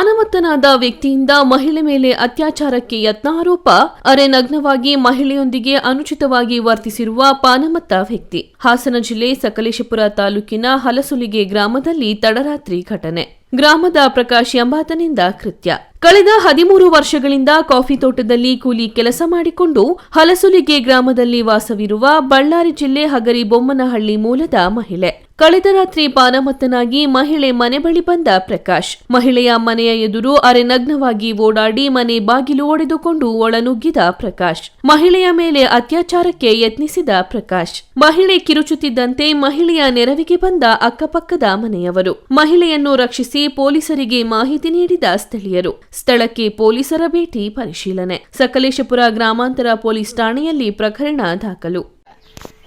ಪಾನಮತ್ತನಾದ ವ್ಯಕ್ತಿಯಿಂದ ಮಹಿಳೆ ಮೇಲೆ ಅತ್ಯಾಚಾರಕ್ಕೆ ಯತ್ನ ಆರೋಪ ಅರೆ ನಗ್ನವಾಗಿ ಮಹಿಳೆಯೊಂದಿಗೆ ಅನುಚಿತವಾಗಿ ವರ್ತಿಸಿರುವ ಪಾನಮತ್ತ ವ್ಯಕ್ತಿ. ಹಾಸನ ಜಿಲ್ಲೆ ಸಕಲೇಶಪುರ ತಾಲೂಕಿನ ಹಲಸುಲಿಗೆ ಗ್ರಾಮದಲ್ಲಿ ತಡರಾತ್ರಿ ಘಟನೆ. ಗ್ರಾಮದ ಪ್ರಕಾಶ್ ಎಂಬಾತನಿಂದ ಕೃತ್ಯ. ಕಳೆದ ಹದಿಮೂರು ವರ್ಷಗಳಿಂದ ಕಾಫಿ ತೋಟದಲ್ಲಿ ಕೂಲಿ ಕೆಲಸ ಮಾಡಿಕೊಂಡು ಹಲಸುಲಿಗೆ ಗ್ರಾಮದಲ್ಲಿ ವಾಸವಿರುವ ಬಳ್ಳಾರಿ ಜಿಲ್ಲೆ ಹಗರಿ ಬೊಮ್ಮನಹಳ್ಳಿ ಮೂಲದ ಮಹಿಳೆ. ಕಳೆದ ರಾತ್ರಿ ಪಾನಮತ್ತನಾಗಿ ಮಹಿಳೆ ಮನೆ ಬಳಿ ಬಂದ ಪ್ರಕಾಶ್. ಮಹಿಳೆಯ ಮನೆಯ ಎದುರು ಅರೆನಗ್ನವಾಗಿ ಓಡಾಡಿ ಮನೆ ಬಾಗಿಲು ಒಡೆದುಕೊಂಡು ಒಳನುಗ್ಗಿದ ಪ್ರಕಾಶ್. ಮಹಿಳೆಯ ಮೇಲೆ ಅತ್ಯಾಚಾರಕ್ಕೆ ಯತ್ನಿಸಿದ ಪ್ರಕಾಶ್. ಮಹಿಳೆ ಕಿರುಚುತ್ತಿದ್ದಂತೆ ಮಹಿಳೆಯ ನೆರವಿಗೆ ಬಂದ ಅಕ್ಕಪಕ್ಕದ ಮನೆಯವರು. ಮಹಿಳೆಯನ್ನು ರಕ್ಷಿಸಿ ಪೊಲೀಸರಿಗೆ ಮಾಹಿತಿ ನೀಡಿದ ಸ್ಥಳೀಯರು. ಸ್ಥಳಕ್ಕೆ ಪೊಲೀಸರ ಭೇಟಿ ಪರಿಶೀಲನೆ. ಸಕಲೇಶಪುರ ಗ್ರಾಮಾಂತರ ಪೊಲೀಸ್ ಠಾಣೆಯಲ್ಲಿ ಪ್ರಕರಣ ದಾಖಲು.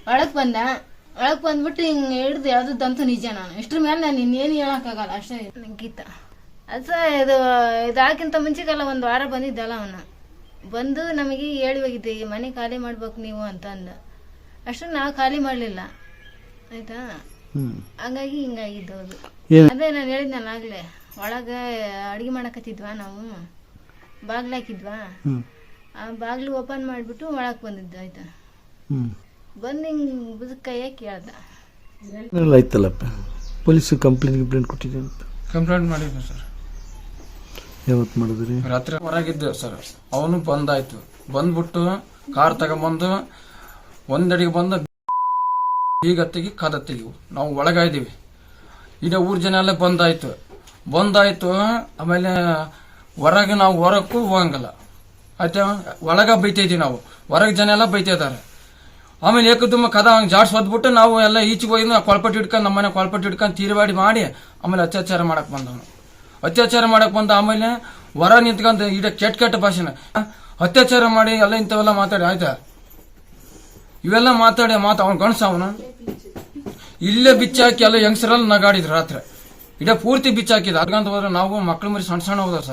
ಒಳಗ್ ಬಂದ? ಒಳಗ್ ಬಂದ್ಬಿಟ್ಟು ಹಿಂಗ್ ಹಿಡ್ದು ಯಾವ್ದಂತೂ ನಿಜ ನಾನು? ಇಷ್ಟ್ರ ಮೇಲೆ ನಾನು ಇನ್ನೇನು ಹೇಳಕ್ಕಾಗಲ್ಲ ಅಷ್ಟೇ ಗೀತ. ಅದ ಇದು ಇದಾಕಿಂತ ಮುಂಚೆಗೆಲ್ಲ ಒಂದು ವಾರ ಬಂದಿದ್ದಲ್ಲ ಅವನು. ಬಂದು ನಮಗೆ ಹೇಳಿ ಹೋಗಿದ್ದೆ ಈ ಮನೆ ಖಾಲಿ ಮಾಡ್ಬೇಕು ನೀವು ಅಂತ ಅಂದ. ಅಷ್ಟು ನಾವು ಖಾಲಿ ಮಾಡಲಿಲ್ಲ. ಆಯ್ತಾ? ಹಂಗಾಗಿ ಹಿಂಗಾಗಿದ್ದು ಅದು ಅದೇ ನಾನು ಹೇಳಿದ್ನಲ್ಲ ಆಗ್ಲೇ ಒಳಗ ಅಡಿಗೆ ಮಾಡಕತ್ತಿದ್ವಾ ನಾವು? ಬಾಗ್ಲು ಹಾಕಿದ್ವಾ? ಆ ಬಾಗ್ಲು ಓಪನ್ ಮಾಡಿಬಿಟ್ಟು ಒಳಗೆ ಬಂದಿದ್ದು ಆಯ್ತಾ? ಬಂದು ಹಿಂಗೆ ಬುದಕ್ ಕೈಯ ಕೇಳ್ದ ಆಯ್ತಲ್ಲಪ್ಪ? ಪೊಲೀಸ್ ಕಂಪ್ಲೇಂಟ್ ಕಂಪ್ಲೇಂಟ್ ಕೊಟ್ಟಿದ್ದೀನಿ ಅಂತ. ಕಂಪ್ಲೇಂಟ್ ಮಾಡಿದ್ವಿ ಸರ್. ಯಾವತ್ತು ಮಾಡಿದ್ರಿ? ರಾತ್ರಿ ಹೊರಗಿದ್ದೆ ಸರ್. ಅವನು ಬಂದಾಯ್ತು. ಬಂದ್ಬಿಟ್ಟು ಕಾರ್ ತಗೊಂಬಂದು ಒಂದಡಿಗೆ ಬಂದು ಈಗ ತೆಗಿ ಕದ ತೆಗಿವು ನಾವು ಒಳಗ ಇದೀವಿ ಇಡೀ ಊರ್ ಜನ ಎಲ್ಲ ಬಂದಾಯ್ತು. ಬಂದಾಯ್ತು, ಆಮೇಲೆ ಹೊರಗೆ ನಾವು ಹೊರಕ್ಕೂ ಹೋಗಂಗಿಲ್ಲ. ಆಯ್ತಾ? ಒಳಗ ಬೈತಿದ್ವಿ ನಾವು. ಹೊರಗೆ ಜನ ಎಲ್ಲ ಬೈತಿದ್ದಾರೆ ಆಮೇಲೆ ಏಕದುಮ್ಮ ಕದ ಹಂಗೆ ಜಾಡ್ಸ್ ಹೊದ್ಬಿಟ್ಟು ನಾವು ಎಲ್ಲ ಈಚೆಗೆ ಹೋಗಿ ಕೊಳಪಟ್ಟು ಹಿಡ್ಕೊಂಡು ನಮ್ಮನೆ ಕೊಳಪಟ್ಟು ಹಿಡ್ಕೊಂಡು ತೀರ್ವಾಡಿ ಮಾಡಿ ಆಮೇಲೆ ಅತ್ಯಾಚಾರ ಮಾಡಕ್ ಬಂದವನು. ಅತ್ಯಾಚಾರ ಮಾಡಕ್ ಬಂದ ಆಮೇಲೆ ಹೊರ ನಿಂತ್ಕೊಂಡು ಇಡ ಕೆಟ್ಟ ಕೆಟ್ಟ ಭಾಷೆನ. ಅತ್ಯಾಚಾರ ಮಾಡಿ ಎಲ್ಲ ಇಂಥವೆಲ್ಲ ಮಾತಾಡಿ, ಆಯ್ತಾ? ಇವೆಲ್ಲ ಮಾತಾಡಿ ಮಾತು ಅವನು ಗಣಸ ಅವನು. ಇಲ್ಲೇ ಬಿಚ್ಚಾಕಿ ಎಲ್ಲ ಹೆಂಗ್ಸರಲ್ಲಿ ನಗಾಡಿದ್ರು ರಾತ್ರಿ. ಇಡೀ ಪೂರ್ತಿ ಬಿಚ್ಚಾಕಿದ ಅದ್ಕಂತ ಹೋದ್ರೆ ನಾವು ಮಕ್ಳು ಮರಿ ಸಣ್ಣ ಸಣ್ಣ ಹೋದ ಸರ್.